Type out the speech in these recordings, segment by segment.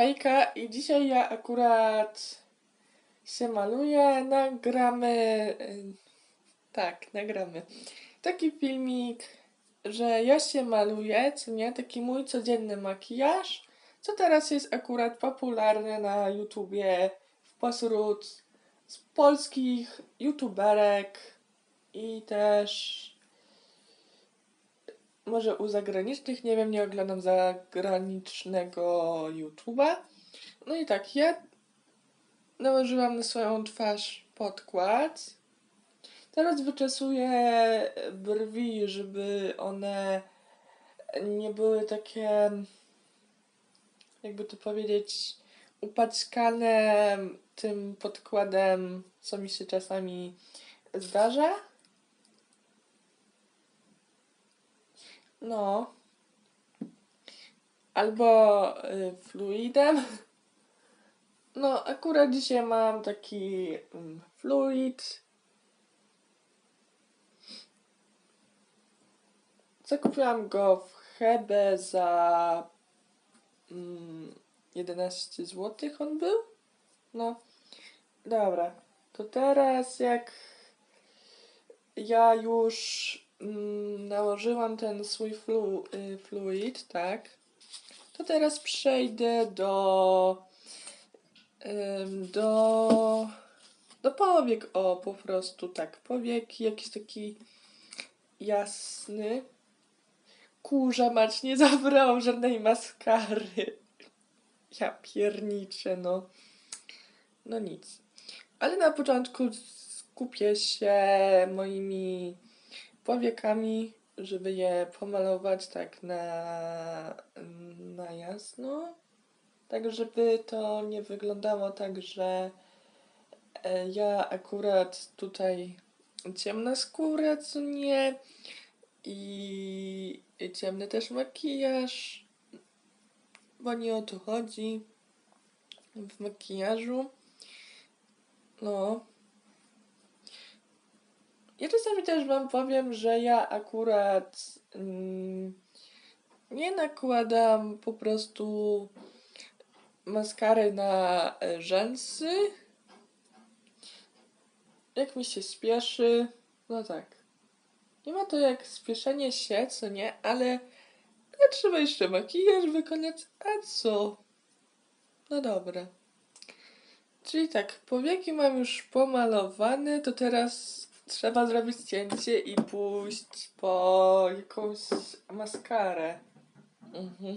Hejka i dzisiaj ja akurat się maluję, nagramy, y, tak, nagramy. Taki filmik, że ja się maluję, co nie, taki mój codzienny makijaż, co teraz jest akurat popularny na YouTubie wpośród z polskich youtuberek i też może u zagranicznych, nie wiem, nie oglądam zagranicznego YouTube'a. No i tak, ja nałożyłam na swoją twarz podkład. Teraz wyczesuję brwi, żeby one nie były takie, jakby to powiedzieć, upaćkane tym podkładem, co mi się czasami zdarza. No. Albo y, fluidem. No, akurat dzisiaj mam taki mm, fluid. Zakupiłam go w Hebe za mm, 11 zł on był. No, dobra. To teraz jak ja już nałożyłam ten swój flu, y, fluid, tak, to teraz przejdę do do do powiek, o po prostu tak, powiek jakiś taki jasny. Kurza mać, nie zabrałam żadnej maskary. Ja pierniczę, no. No nic. Ale na początku skupię się moimi powiekami, żeby je pomalować tak na, na jasno. Tak, żeby to nie wyglądało tak, że e, ja akurat tutaj ciemna skóra, co nie, i ciemny też makijaż, bo nie o to chodzi w makijażu. No. Ja czasami też wam powiem, że ja akurat mm, nie nakładam po prostu maskary na e, rzęsy. Jak mi się spieszy, no tak. Nie ma to jak spieszenie się, co nie, ale, trzeba jeszcze makijaż wykonać, a co? No dobra. Czyli tak, powieki mam już pomalowane, to teraz trzeba zrobić cięcie i pójść po jakąś maskarę. Mhm.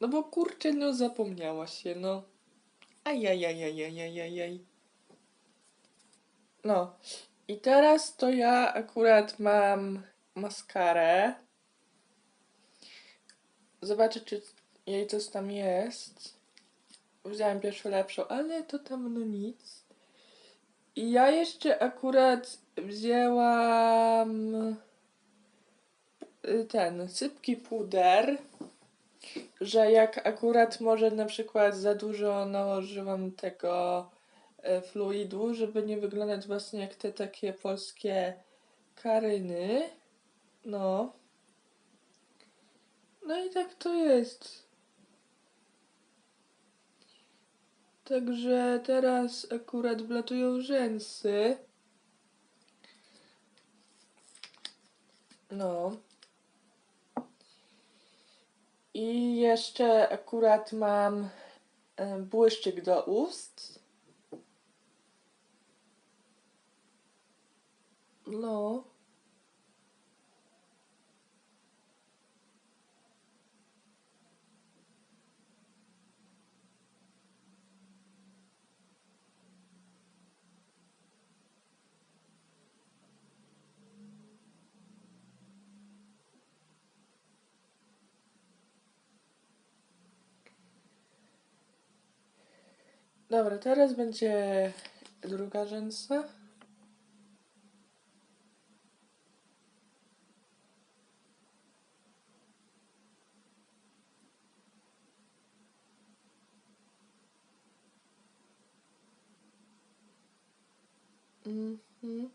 No bo kurczę, no zapomniała się, no. Ajajajajajajajaj. No. I teraz to ja akurat mam maskarę. Zobaczę, czy jej coś tam jest. Wziąłem pierwszą lepszą, ale to tam no nic. I ja jeszcze akurat wzięłam y, ten sypki puder, że jak akurat może na przykład za dużo nałożyłam tego e, fluidu, żeby nie wyglądać właśnie jak te takie polskie karyny. No. No i tak to jest. Także teraz akurat wlatują rzęsy. No. I jeszcze akurat mam e, błyszczyk do ust. No. Dobra, teraz będzie druga rzęsa. Mhm.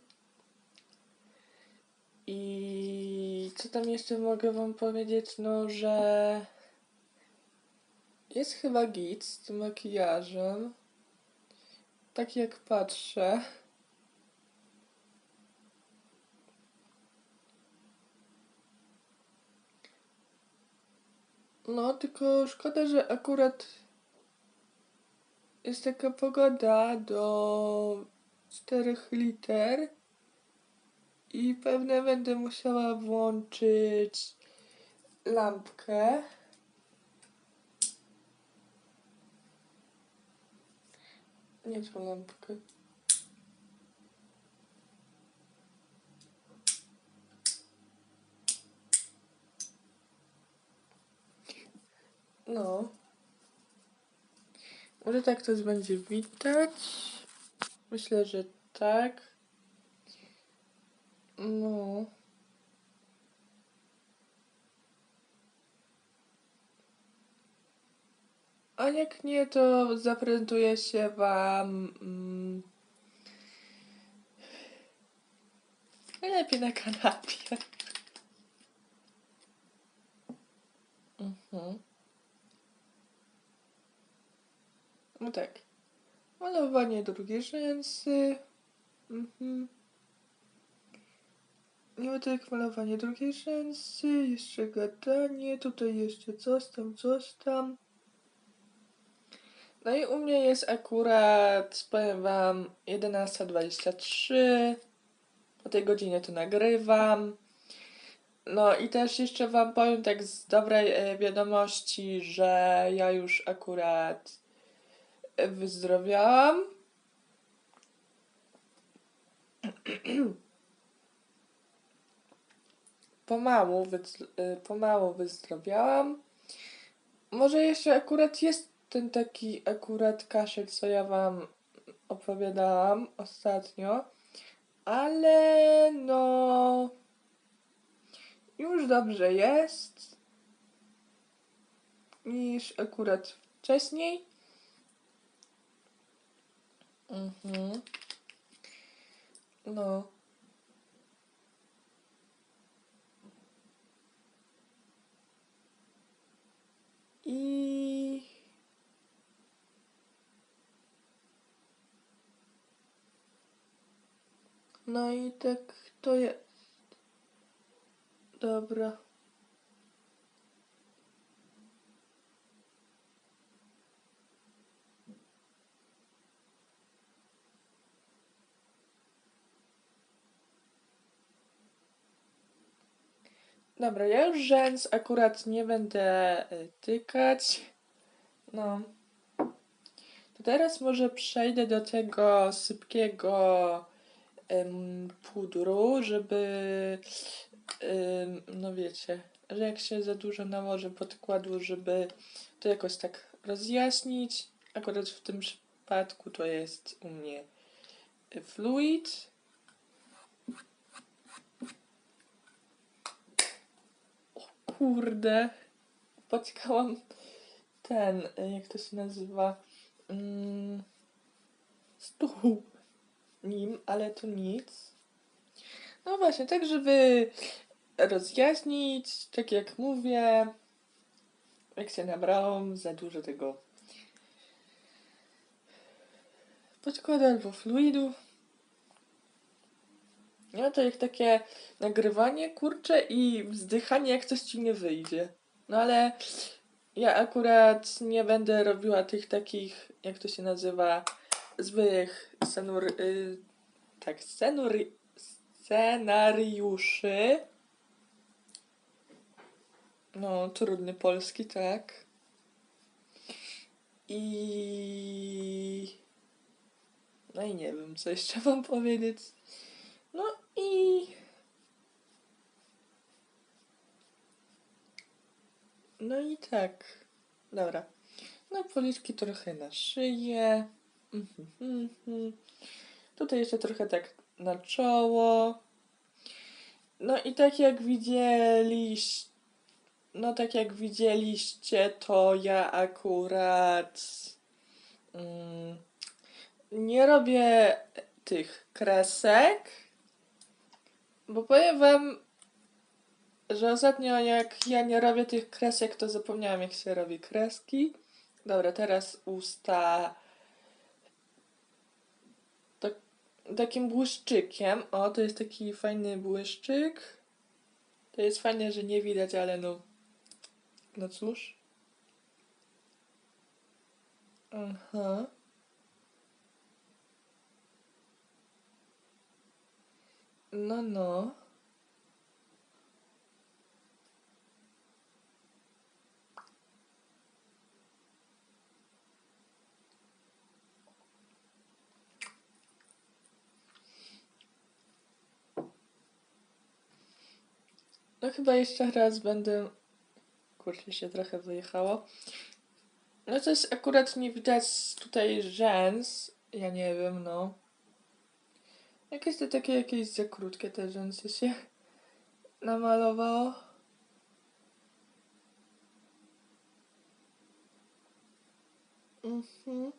I co tam jeszcze mogę wam powiedzieć? No, że Jest chyba git z tym makijażem. Tak jak patrzę. No, tylko szkoda, że akurat jest taka pogoda do 4 liter i pewnie będę musiała włączyć lampkę. Nie tą lampkę. No. Może tak to będzie widać. Myślę, że tak. No. A jak nie, to zaprezentuję się wam mm, lepiej na kanapie. Mhm. No tak. Malowanie drugie rzęsy. Mhm. No tak, malowanie drugie rzęsy, jeszcze gadanie, tutaj jeszcze coś tam, coś tam. No i u mnie jest akurat, powiem wam, 11.23. O tej godzinie to nagrywam. No i też jeszcze wam powiem tak z dobrej e, wiadomości, że ja już akurat e, wyzdrowiałam. pomału, y, pomału wyzdrowiałam. Może jeszcze akurat jest ten taki akurat kaszel, co ja wam opowiadałam ostatnio, ale no już dobrze jest niż akurat wcześniej. Mhm. No. I no i tak to jest. Dobra. Dobra, ja już rzęs akurat nie będę y, tykać. No. To teraz może przejdę do tego sypkiego pudru, żeby no wiecie, że jak się za dużo nałoży podkładu, żeby to jakoś tak rozjaśnić. Akurat w tym przypadku to jest u mnie fluid. O kurde, potkałam ten, jak to się nazywa, mm, stół nim, ale to nic. No właśnie, tak żeby rozjaśnić, tak jak mówię, jak się nabrałam za dużo tego podkładu albo fluidu. No to jak takie nagrywanie, kurcze i wzdychanie, jak coś ci nie wyjdzie. No ale ja akurat nie będę robiła tych takich, jak to się nazywa, złych scenur... Y, tak, scenuri, scenariuszy. No, trudny polski, tak. I... No i nie wiem, co jeszcze wam powiedzieć. No i... No i tak. Dobra. No policzki trochę na szyję. Mhm, mhm. Tutaj jeszcze trochę tak na czoło. No i tak jak widzieliście, no tak jak widzieliście, to ja akurat mm, nie robię tych kresek, bo powiem wam, że ostatnio jak ja nie robię tych kresek, to zapomniałam jak się robi kreski. Dobra, teraz usta. Tak, takim błyszczykiem. O, to jest taki fajny błyszczyk. To jest fajne, że nie widać, ale no. No cóż. Aha. No, no. No chyba jeszcze raz będę... Kurczę, się trochę wyjechało. No coś akurat nie widać tutaj rzęs. Ja nie wiem, no. Jakieś to takie jakieś za krótkie te rzęsy się namalowało. Mhm.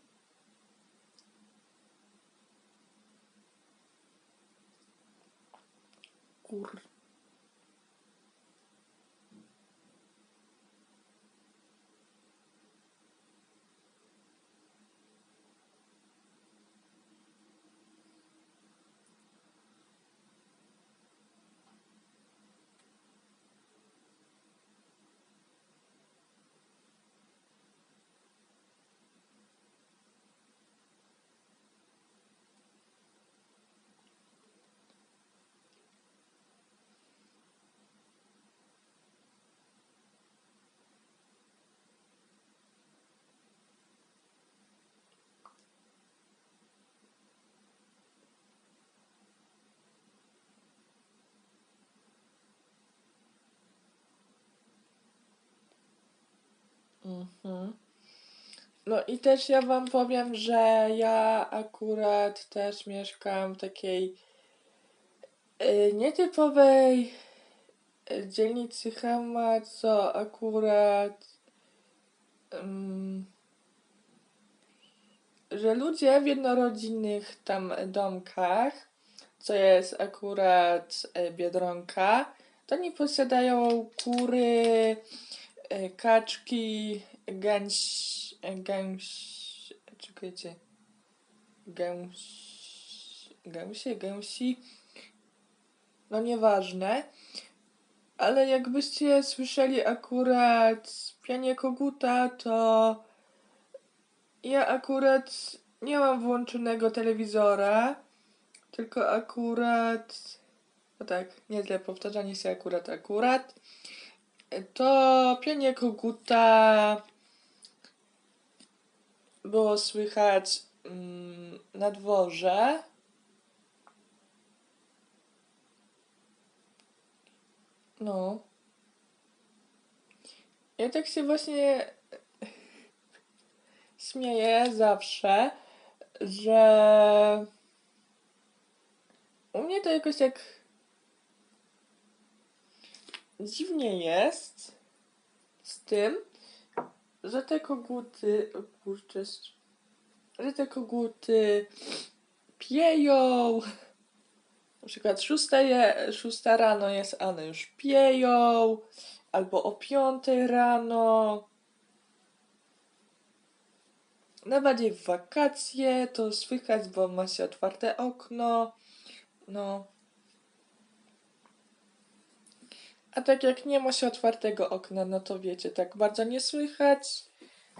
Kur... Mhm. No i też ja wam powiem, że ja akurat też mieszkam w takiej y, nietypowej y, dzielnicy Hama, co akurat ym, że ludzie w jednorodzinnych tam domkach, co jest akurat y, Biedronka, to nie posiadają kury, kaczki, gęś, gęś, czekajcie, gęś, gęsie, gęsi, no nieważne, ale jakbyście słyszeli akurat pianie koguta, to ja akurat nie mam włączonego telewizora, tylko akurat, no tak, nieźle powtarzanie się akurat, akurat, to pianie koguta było słychać mm, na dworze. No. Ja tak się właśnie śmieję zawsze, że u mnie to jakoś tak dziwnie jest z tym, że te koguty, o kurczę, że te koguty pieją. Na przykład szósta, je, szósta rano jest, one już pieją, albo o piątej rano. Najbardziej w wakacje to słychać, bo ma się otwarte okno. No. A tak jak nie ma się otwartego okna, no to wiecie, tak bardzo nie słychać.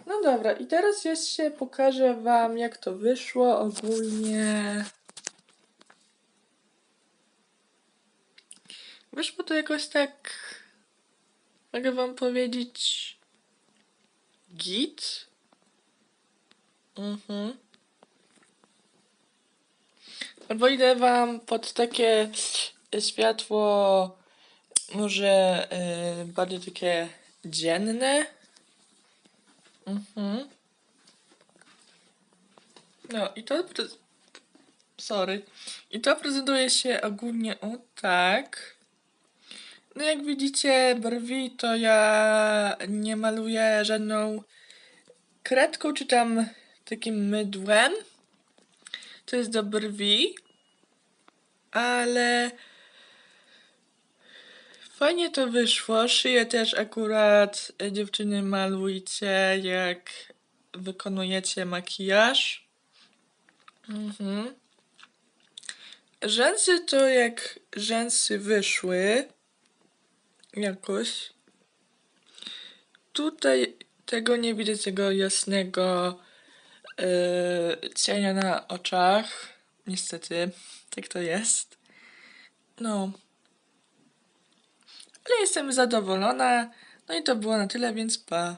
No dobra, i teraz jeszcze pokażę wam, jak to wyszło ogólnie. Wyszło to jakoś tak, mogę wam powiedzieć, git. Mhm. Albo idę wam pod takie światło, może yy, bardziej takie dzienne. Mhm. No i to. Sorry. I to prezentuje się ogólnie o tak. No jak widzicie, brwi to ja nie maluję żadną kredką czy tam takim mydłem. To jest do brwi. Ale fajnie to wyszło. Szyję też akurat e, dziewczyny malujcie jak wykonujecie makijaż. Mhm. Rzęsy to jak rzęsy wyszły jakoś. Tutaj tego nie widać, tego jasnego yy, cienia na oczach. Niestety, tak to jest. No. Ale jestem zadowolona. No i to było na tyle, więc pa.